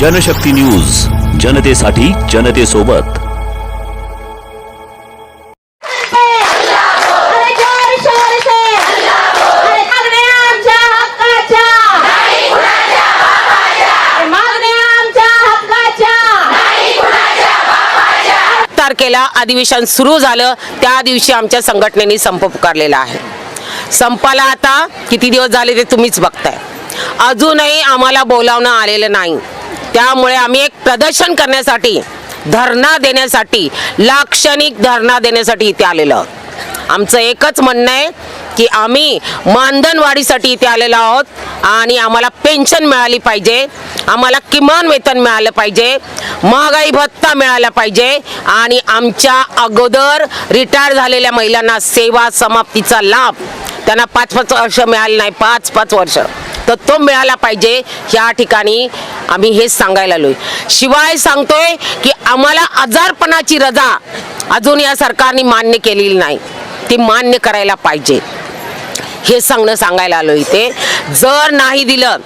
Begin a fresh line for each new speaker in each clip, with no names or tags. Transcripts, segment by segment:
Janshakti news जनतेसाठी जनतेसोबत.
तारखेला अधिवेशन सुरू झालं त्या दिवशी आमच्या संघटनेने संप पुकारलेला आहे. संपाला आता किती दिवस झाले ते तुम्हीच बघताय. अजूनही आम्हाला बोलावणं आलेलं नाही. त्यामुळे आम्ही एक प्रदर्शन करण्यासाठी धरणा देण्यासाठी लाक्षणिक धरणा देण्यासाठी इथे आलेलो आहोत. आमचं एकच म्हणणं आहे की आम्ही मानधनवाढीसाठी इथे आलेलो आहोत आणि आम्हाला पेन्शन मिळाली पाहिजे आम्हाला किमान वेतन मिळालं पाहिजे महागाई भत्ता मिळाला पाहिजे आणि आमच्या अगोदर रिटायर झालेल्या महिलांना सेवा समाप्तीचा लाभ. त्यांना पाच पाच वर्ष मिळाले नाही पाच पाच वर्ष. तर तो मिळाला पाहिजे या ठिकाणी आम्ही हेच सांगायला आलोय. शिवाय सांगतोय की आम्हाला आजारपणाची रजा अजून या सरकारने मान्य केलेली नाही. ती मान्य करायला पाहिजे. हे सांगणं सांगायला आलो इथे. जर नाही दिलं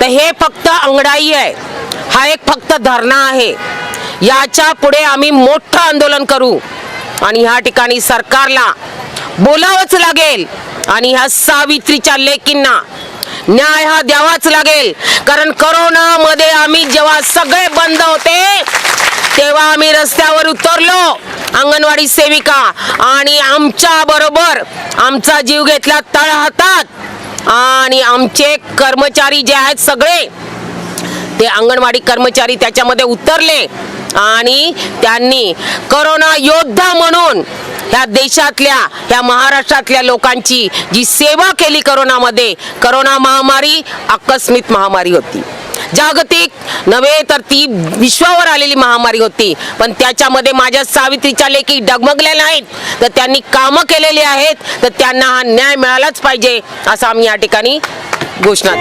तर हे फक्त अंगडाई आहे. हा एक फक्त धरणा आहे. याच्यापुढे आम्ही मोठं आंदोलन करू आणि ह्या ठिकाणी सरकारला बोलावंच लागेल आणि ह्या सावित्रीच्या लेकींना न्याय हा द्यावाच लागेल. कारण करोनामध्ये आम्ही जेव्हा सगळे बंद होते तेव्हा आम्ही रस्त्यावर उतरलो अंगणवाडी सेविका. आणि आमच्या बरोबर आमचा जीव घेतला तळ हातात आणि आमचे कर्मचारी जे आहेत सगळे ते अंगणवाडी कर्मचारी त्याच्यामध्ये उतरले. आणि त्यांनी करोना योद्धा म्हणून ह्या देशातल्या ह्या महाराष्ट्रातल्या लोकांची जी सेवा केली करोनामध्ये करोना महामारी आकस्मिक महामारी होती. जागतिक नव्हे तर ती विश्वावर आलेली महामारी होती. पण त्याच्यामध्ये माझ्या सावित्रीच्या लेखी डगमगल्या नाहीत तर त्यांनी कामं केलेली आहेत. तर त्यांना हा न्याय मिळालाच पाहिजे असं आम्ही या ठिकाणी घोषणा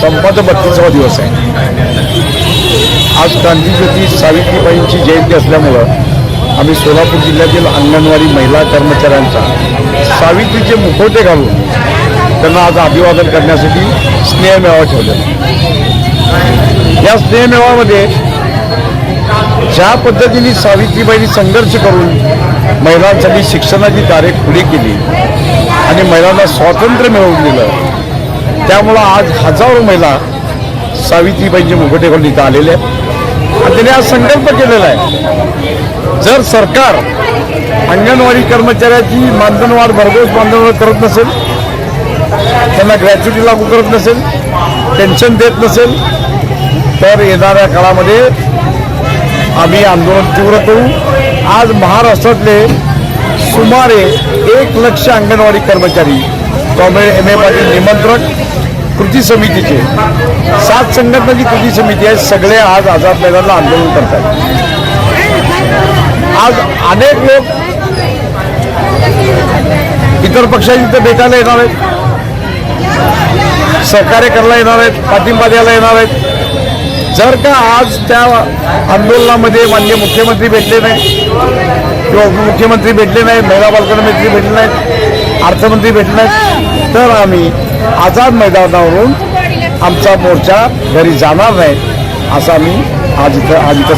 संपाचा बत्तीसावा दिवस आहे. आज क्रांतीज्योती सावित्रीबाईंची जयंती असल्यामुळं आम्ही सोलापूर जिल्ह्यातील अंगणवाडी महिला कर्मचाऱ्यांचा सावित्रीचे मुखवटे घालून त्यांना आज अभिवादन करण्यासाठी स्नेहमेळावा ठेवलेला या स्नेहमेळामध्ये ज्या पद्धतीने सावित्रीबाईंनी संघर्ष करून महिलांसाठी शिक्षणाची दारे खुली केली आणि महिलांना स्वातंत्र्य मिळवून दिलं त्यामुळं आज हजारो महिला सावित्रीबाईंचे मुखटे कॉलनी इथं आलेल्या आहेत. आणि त्यांनी आज संकल्प केलेला आहे. जर सरकार अंगणवाडी कर्मचाऱ्याची मानधनवाढ भरघोस मानधनवाढ करत नसेल त्यांना ग्रॅच्युटी लागू करत नसेल पेन्शन देत नसेल तर येणाऱ्या काळामध्ये आम्ही आंदोलन तीव्र करू. आज महाराष्ट्रातले सुमारे एक लक्ष अंगणवाडी कर्मचारी कॉम्रेड एम ए पाटील निमंत्रण कृती समितीचे. सात संघटनाची कृती समिती आहे सगळे आज आझाद मैदानाला आंदोलन करतात आज अनेक लोक इतर पक्षांची तर भेटायला येणार आहेत. सहकार्य करायला येणार आहेत पाठिंबा द्यायला येणार आहेत. जर का आज त्या आंदोलनामध्ये माननीय मुख्यमंत्री भेटले नाही किंवा उपमुख्यमंत्री भेटले नाही महिला बालकल्याण भेटले नाहीत अर्थमंत्री भेटले नाहीत तर आम्ही आझाद मैदानावरून आमचा मोर्चा घरी जाणार नाही असा आम्ही आज इथं आज इथं